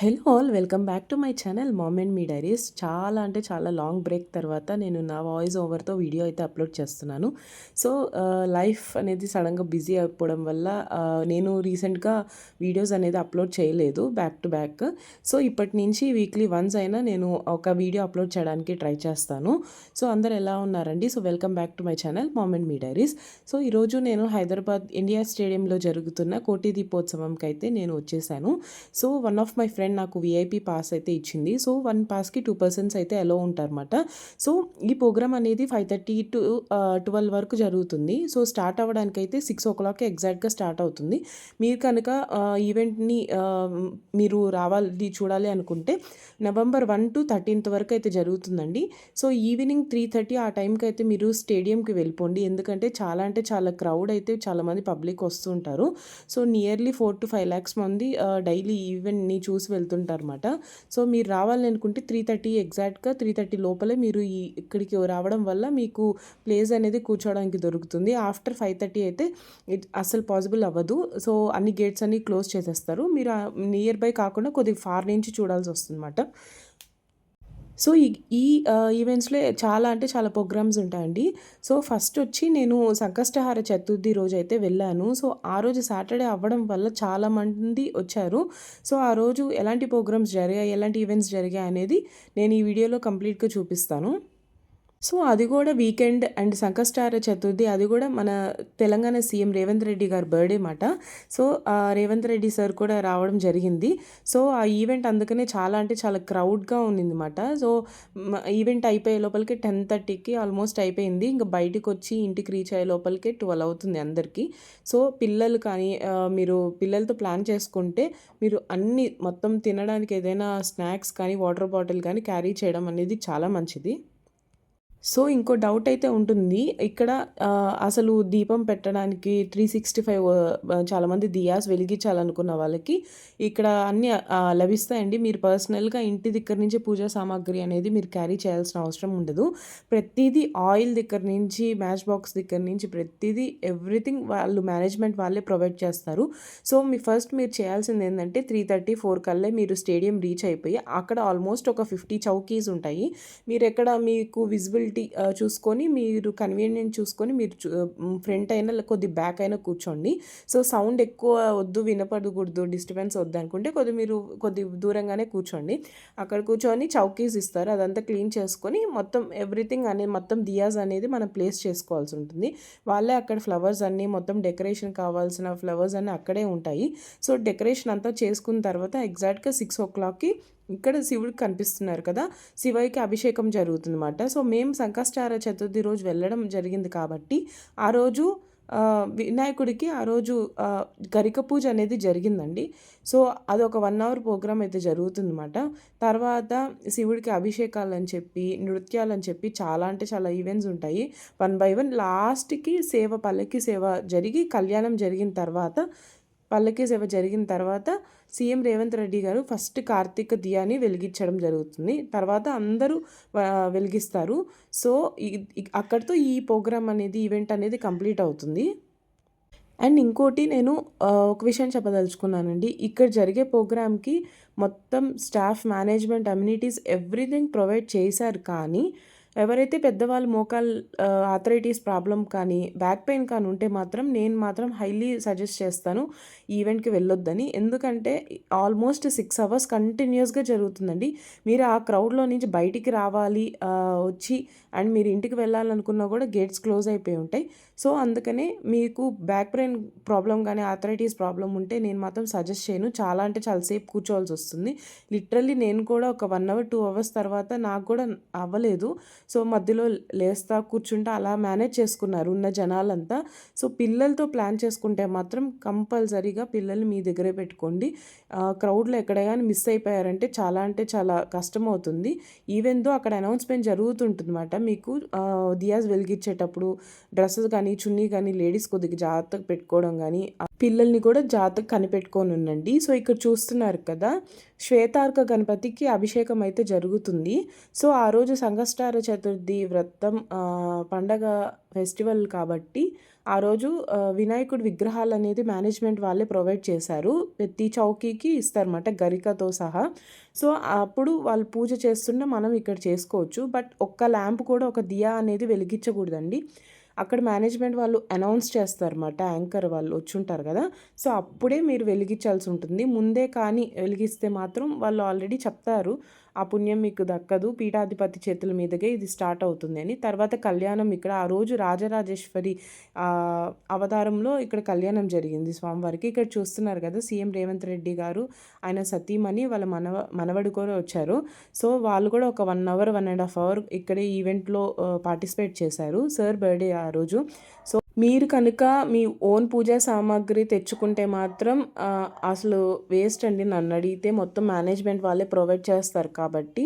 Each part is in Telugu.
Hello all welcome back to my channel mom and me diaries. చాలా అంటే చాలా లాంగ్ బ్రేక్ తర్వాత నేను నా వాయిస్ ఓవర్తో వీడియో అయితే అప్లోడ్ చేస్తున్నాను. సో లైఫ్ అనేది సడన్గా బిజీ అయిపోవడం వల్ల నేను రీసెంట్గా వీడియోస్ అనేది అప్లోడ్ చేయలేదు బ్యాక్ టు బ్యాక్. సో ఇప్పటి నుంచి వీక్లీ వన్స్ అయినా నేను ఒక వీడియో అప్లోడ్ చేయడానికి ట్రై చేస్తాను. సో అందరు ఎలా ఉన్నారండి? So welcome back to my channel mom and me diaries. So ఈరోజు నేను హైదరాబాద్ ఇండియా స్టేడియంలో జరుగుతున్న కోటి దీపోత్సవంకి అయితే నేను వచ్చేసాను. So one of my friend నాకు విఐపి పాస్ అయితే ఇచ్చింది. సో వన్ పాస్కి టూ పర్సన్స్ అయితే అలో ఉంటారన్నమాట. సో ఈ ప్రోగ్రామ్ అనేది ఫైవ్ థర్టీ టు ట్వెల్వ్ వరకు జరుగుతుంది. సో స్టార్ట్ అవ్వడానికి అయితే సిక్స్ ఓ క్లాక్ ఎగ్జాక్ట్గా స్టార్ట్ అవుతుంది. మీరు కనుక ఈవెంట్ని మీరు రావాలి చూడాలి అనుకుంటే నవంబర్ వన్ టు థర్టీన్త్ వరకు అయితే జరుగుతుందండి. సో ఈవినింగ్ త్రీ థర్టీ ఆ టైంకి అయితే మీరు స్టేడియంకి వెళ్ళిపోండి. ఎందుకంటే చాలా అంటే చాలా క్రౌడ్ అయితే చాలామంది పబ్లిక్ వస్తుంటారు so nearly four to five lakhs మంది డైలీ ఈవెంట్ని చూసి వెళ్తుంటారన్నమాట. సో మీరు రావాలి అనుకుంటే త్రీ థర్టీ ఎగ్జాక్ట్గా త్రీ థర్టీ లోపలే మీరు ఈ ఇక్కడికి రావడం వల్ల మీకు ప్లేస్ అనేది కూర్చోవడానికి దొరుకుతుంది. ఆఫ్టర్ ఫైవ్ థర్టీ అయితే ఇట్ అస్సలు పాసిబుల్ అవ్వదు. సో అన్ని గేట్స్ అన్ని క్లోజ్ చేసేస్తారు. మీరు నియర్ బై కాకుండా కొద్దిగా ఫార్ నుంచి చూడాల్సి వస్తుందన్నమాట. సో ఈ ఈ ఈవెంట్స్లో చాలా అంటే చాలా ప్రోగ్రామ్స్ ఉంటాయండి. సో ఫస్ట్ వచ్చి నేను సంకష్టహార చతుర్థి రోజు అయితే వెళ్ళాను. సో ఆ రోజు సాటర్డే అవ్వడం వల్ల చాలా మంది వచ్చారు. సో ఆ రోజు ఎలాంటి ప్రోగ్రామ్స్ జరిగాయి ఎలాంటి ఈవెంట్స్ జరిగాయి అనేది నేను ఈ వీడియోలో కంప్లీట్గా చూపిస్తాను. సో అది కూడా వీకెండ్ అండ్ సంకష్టార చతుర్థి అది కూడా మన తెలంగాణ సీఎం రేవంత్ రెడ్డి గారి బర్త్డే మాట. సో రేవంత్ రెడ్డి సార్ కూడా రావడం జరిగింది. సో ఆ ఈవెంట్ అందుకనే చాలా అంటే చాలా క్రౌడ్గా ఉన్నిందన్నమాట సో ఈవెంట్ అయిపోయే లోపలికి టెన్ థర్టీకి ఆల్మోస్ట్ అయిపోయింది. ఇంకా బయటకు వచ్చి ఇంటికి రీచ్ అయ్యే లోపలికి ట్వెల్వ్ అవుతుంది అందరికీ. సో పిల్లలు కానీ మీరు పిల్లలతో ప్లాన్ చేసుకుంటే మీరు అన్ని మొత్తం తినడానికి ఏదైనా స్నాక్స్ కానీ వాటర్ బాటిల్ కానీ క్యారీ చేయడం అనేది చాలా మంచిది. సో ఇంకో డౌట్ అయితే ఉంటుంది. ఇక్కడ అసలు దీపం పెట్టడానికి త్రీ సిక్స్టీ ఫైవ్ చాలామంది దియాస్ వెలిగించాలనుకున్న వాళ్ళకి ఇక్కడ అన్నీ లభిస్తాయండి. మీరు పర్సనల్గా ఇంటి దగ్గర నుంచి పూజా సామాగ్రి అనేది మీరు క్యారీ చేయాల్సిన అవసరం ఉండదు. ప్రతిదీ ఆయిల్ దగ్గర నుంచి మ్యాచ్ బాక్స్ దగ్గర నుంచి ప్రతిదీ ఎవ్రీథింగ్ వాళ్ళు మేనేజ్మెంట్ వాళ్ళే ప్రొవైడ్ చేస్తారు. సో మీ ఫస్ట్ మీరు చేయాల్సింది ఏంటంటే త్రీ థర్టీ ఫోర్ కల్లే మీరు స్టేడియం రీచ్ అయిపోయి అక్కడ ఆల్మోస్ట్ ఒక ఫిఫ్టీ చౌకీస్ ఉంటాయి. మీరు ఎక్కడ మీకు విజిబిలిటీ చూసుకొని మీరు కన్వీనియంట్ చూసుకొని మీరు ఫ్రంట్ అయినా కొద్ది బ్యాక్ అయినా కూర్చోండి. సో సౌండ్ ఎక్కువ వద్దు వినపడకూడదు డిస్టర్బెన్స్ వద్దు అనుకుంటే కొద్ది మీరు కొద్ది దూరంగానే కూర్చోండి. అక్కడ కూర్చొని చౌకీస్ ఇస్తారు. అదంతా క్లీన్ చేసుకొని మొత్తం ఎవ్రీథింగ్ అనేది మొత్తం దియాస్ అనేది మనం ప్లేస్ చేసుకోవాల్సి ఉంటుంది. వాళ్ళే అక్కడ ఫ్లవర్స్ అన్నీ మొత్తం డెకరేషన్ కావాల్సిన ఫ్లవర్స్ అన్నీ అక్కడే ఉంటాయి. సో డెకరేషన్ అంతా చేసుకున్న తర్వాత ఎగ్జాక్ట్గా సిక్స్ ఓ క్లాక్కి ఇక్కడ శివుడికి కనిపిస్తున్నారు కదా శివయ్యకి అభిషేకం జరుగుతుందన్నమాట. సో మేము సంకష్టార చతుర్థి రోజు వెళ్ళడం జరిగింది కాబట్టి ఆ రోజు వినాయకుడికి ఆ రోజు గరిక పూజ అనేది జరిగిందండి. సో అదొక వన్ అవర్ ప్రోగ్రామ్ అయితే జరుగుతుందన్నమాట. తర్వాత శివుడికి అభిషేకాలు అని చెప్పి నృత్యాలు అని చెప్పి చాలా అంటే చాలా ఈవెంట్స్ ఉంటాయి. వన్ బై వన్ లాస్ట్కి సేవ పల్లకి సేవ జరిగి కళ్యాణం జరిగిన తర్వాత పల్లకి సేవ జరిగిన తర్వాత సీఎం రేవంత్ రెడ్డి గారు ఫస్ట్ కార్తీక దియాని వెలిగించడం జరుగుతుంది. తర్వాత అందరూ వెలిగిస్తారు. సో అక్కడితో ఈ ప్రోగ్రామ్ అనేది ఈవెంట్ అనేది కంప్లీట్ అవుతుంది. అండ్ ఇంకోటి నేను ఒక విషయం చెప్పదలుచుకున్నానండి. ఇక్కడ జరిగే ప్రోగ్రామ్కి మొత్తం staff management amenities everything provide చేశారు కానీ ఎవరైతే పెద్దవాళ్ళు మోకాల్ ఆథరైటిస్ ప్రాబ్లం కానీ బ్యాక్ పెయిన్ కానీ ఉంటే మాత్రం నేను మాత్రం హైలీ సజెస్ట్ చేస్తాను ఈవెంట్కి వెళ్ళొద్దని. ఎందుకంటే ఆల్మోస్ట్ సిక్స్ అవర్స్ కంటిన్యూస్గా జరుగుతుందండి. మీరు ఆ క్రౌడ్లో నుంచి బయటికి రావాలి వచ్చి అండ్ మీరు ఇంటికి వెళ్ళాలనుకున్నా కూడా గేట్స్ క్లోజ్ అయిపోయి ఉంటాయి. సో అందుకనే మీకు బ్యాక్ పెయిన్ ప్రాబ్లం కానీ ఆథరైటిస్ ప్రాబ్లం ఉంటే నేను మాత్రం సజెస్ట్ చేయను. చాలా అంటే చాలా సేపు కూర్చోవాల్సి వస్తుంది. లిటరల్లీ నేను కూడా ఒక వన్ అవర్ టూ అవర్స్ తర్వాత నాకు కూడా అవ్వలేదు. సో మధ్యలో లేస్తా కూర్చుంటా అలా మేనేజ్ చేసుకున్నారు ఉన్న జనాలంతా. సో పిల్లలతో ప్లాన్ చేసుకుంటే మాత్రం కంపల్సరీగా పిల్లల్ని మీ దగ్గరే పెట్టుకోండి. క్రౌడ్లో ఎక్కడ కానీ మిస్ అయిపోయారంటే చాలా అంటే చాలా కష్టం అవుతుంది ఈవెన్ దో అక్కడ అనౌన్స్మెంట్ జరుగుతుంటుందన్నమాట మీకు దియాస్ వెలిగించేటప్పుడు డ్రెస్సెస్ కానీ చున్నీ కానీ లేడీస్ కొద్దిగా జాగ్రత్తగా పెట్టుకోవడం కానీ పిల్లల్ని కూడా జాగ్రత్తగా కనిపెట్టుకొని ఉండండి. సో ఇక్కడ చూస్తున్నారు కదా శ్వేతార్క గణపతికి అభిషేకం అయితే జరుగుతుంది. సో ఆ రోజు సంకష్టార చతుర్థి వ్రతం పండగ ఫెస్టివల్ కాబట్టి ఆ రోజు వినాయకుడి విగ్రహాలు అనేది మేనేజ్మెంట్ వాళ్ళే ప్రొవైడ్ చేశారు. ప్రతి చౌకీకి ఇస్తారన్నమాట గరికతో సహా. సో అప్పుడు వాళ్ళు పూజ చేస్తున్న మనం ఇక్కడ చేసుకోవచ్చు. బట్ ఒక్క ల్యాంప్ కూడా ఒక దియా అనేది వెలిగించకూడదండి. అక్కడ మేనేజ్మెంట్ వాళ్ళు అనౌన్స్ చేస్తారన్నమాట యాంకర్ వాళ్ళు వచ్చుంటారు కదా. సో అప్పుడే మీరు వెలిగించాల్సి ఉంటుంది. ముందే కానీ వెలిగిస్తే మాత్రం వాళ్ళు ఆల్రెడీ చెప్తారు. ఆ పుణ్యం మీకు దక్కదు. పీఠాధిపతి చేతుల మీదకే ఇది స్టార్ట్ అవుతుంది అని. తర్వాత కళ్యాణం ఇక్కడ ఆ రోజు రాజరాజేశ్వరి అవతారంలో ఇక్కడ కళ్యాణం జరిగింది స్వామివారికి. ఇక్కడ చూస్తున్నారు కదా సీఎం రేవంత్ రెడ్డి గారు. ఆయన సతీమణి వాళ్ళ మనవ మనవడు కూడా వచ్చారు. సో వాళ్ళు కూడా ఒక one hour one and half hour ఇక్కడ ఈవెంట్లో పార్టిసిపేట్ చేశారు. సార్ బర్త్డే ఆ రోజు. సో మీరు కనుక మీ ఓన్ పూజా సామాగ్రి తెచ్చుకుంటే మాత్రం అసలు వేస్ట్ అండి. నన్ను అడిగితే మొత్తం మేనేజ్మెంట్ వాళ్ళే ప్రొవైడ్ చేస్తారు కాబట్టి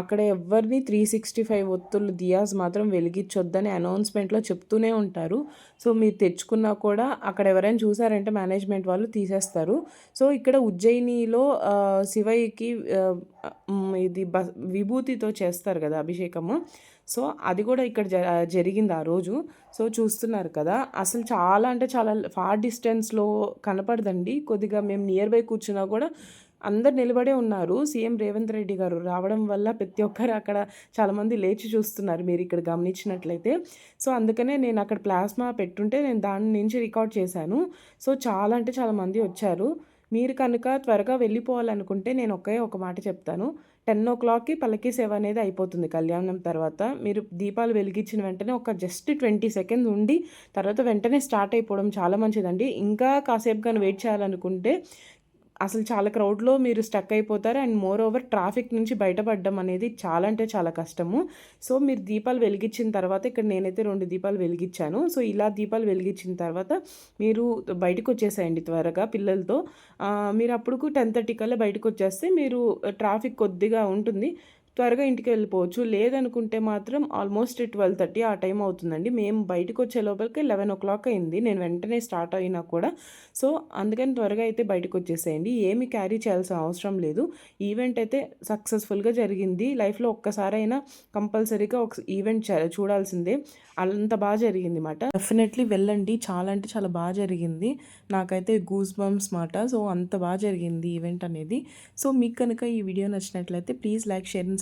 అక్కడ ఎవరిని త్రీ సిక్స్టీ ఫైవ్ ఒత్తులు దియాస్ మాత్రం వెలిగించొద్దని అనౌన్స్మెంట్లో చెప్తూనే ఉంటారు. సో మీరు తెచ్చుకున్నా కూడా అక్కడ ఎవరైనా చూసారంటే మేనేజ్మెంట్ వాళ్ళు తీసేస్తారు. సో ఇక్కడ ఉజ్జయినిలో శివయ్యకి ఇది బ విభూతితో చేస్తారు కదా అభిషేకము. సో అది కూడా ఇక్కడ జ జరిగింది ఆ రోజు. సో చూస్తున్నారు కదా అసలు చాలా అంటే చాలా ఫార్ డిస్టెన్స్లో కనపడదండి. కొద్దిగా మేము నియర్ బై కూర్చున్నా కూడా అందరు నిలబడే ఉన్నారు. సీఎం రేవంత్ రెడ్డి గారు రావడం వల్ల ప్రతి ఒక్కరు అక్కడ చాలామంది లేచి చూస్తున్నారు మీరు ఇక్కడ గమనించినట్లయితే. సో అందుకనే నేను అక్కడ ప్లాస్మా పెట్టుంటే నేను దాని నుంచి రికార్డ్ చేశాను. సో చాలా అంటే చాలామంది వచ్చారు. మీరు కనుక త్వరగా వెళ్ళిపోవాలనుకుంటే నేను ఒకే ఒక మాట చెప్తాను. టెన్ ఓ క్లాక్కి పల్లకి సేవ అనేది అయిపోతుంది కళ్యాణం తర్వాత. మీరు దీపాలు వెలిగించిన వెంటనే ఒక జస్ట్ ట్వంటీ సెకండ్స్ ఉండి తర్వాత వెంటనే స్టార్ట్ అయిపోవడం చాలా మంచిదండి. ఇంకా కాసేపు కానీ వెయిట్ చేయాలనుకుంటే అసలు చాలా క్రౌడ్లో మీరు స్టక్ అయిపోతారు. అండ్ మోర్ ఓవర్ ట్రాఫిక్ నుంచి బయటపడడం అనేది చాలా అంటే చాలా కష్టము. సో మీరు దీపాలు వెలిగించిన తర్వాత ఇక్కడ నేనైతే రెండు దీపాలు వెలిగించాను. సో ఇలా దీపాలు వెలిగించిన తర్వాత మీరు బయటకు వచ్చేసేయండి త్వరగా పిల్లలతో. మీరు అప్పుడు టెన్ థర్టీ కల్లా బయటకు వచ్చేస్తే మీరు ట్రాఫిక్ కొద్దిగా ఉంటుంది. త్వరగా ఇంటికి వెళ్ళిపోవచ్చు. లేదనుకుంటే మాత్రం ఆల్మోస్ట్ ట్వెల్వ్ థర్టీ ఆ టైం అవుతుందండి. మేము బయటకు వచ్చే లోపలికి లెవెన్ ఓ క్లాక్ అయింది. నేను వెంటనే స్టార్ట్ అయినా కూడా. సో అందుకని త్వరగా అయితే బయటకు వచ్చేసేయండి. ఏమి క్యారీ చేయాల్సిన అవసరం లేదు. ఈవెంట్ అయితే సక్సెస్ఫుల్గా జరిగింది. లైఫ్లో ఒక్కసారైనా కంపల్సరీగా ఒక ఈవెంట్ చూడాల్సిందే. అంత బాగా జరిగింది మాట. డెఫినెట్లీ వెళ్ళండి. చాలా అంటే చాలా బాగా జరిగింది. నాకైతే గూస్ బంప్స్ మాట. సో అంత బాగా జరిగింది ఈవెంట్ అనేది. సో మీకు కనుక ఈ వీడియో నచ్చినట్లయితే please like share and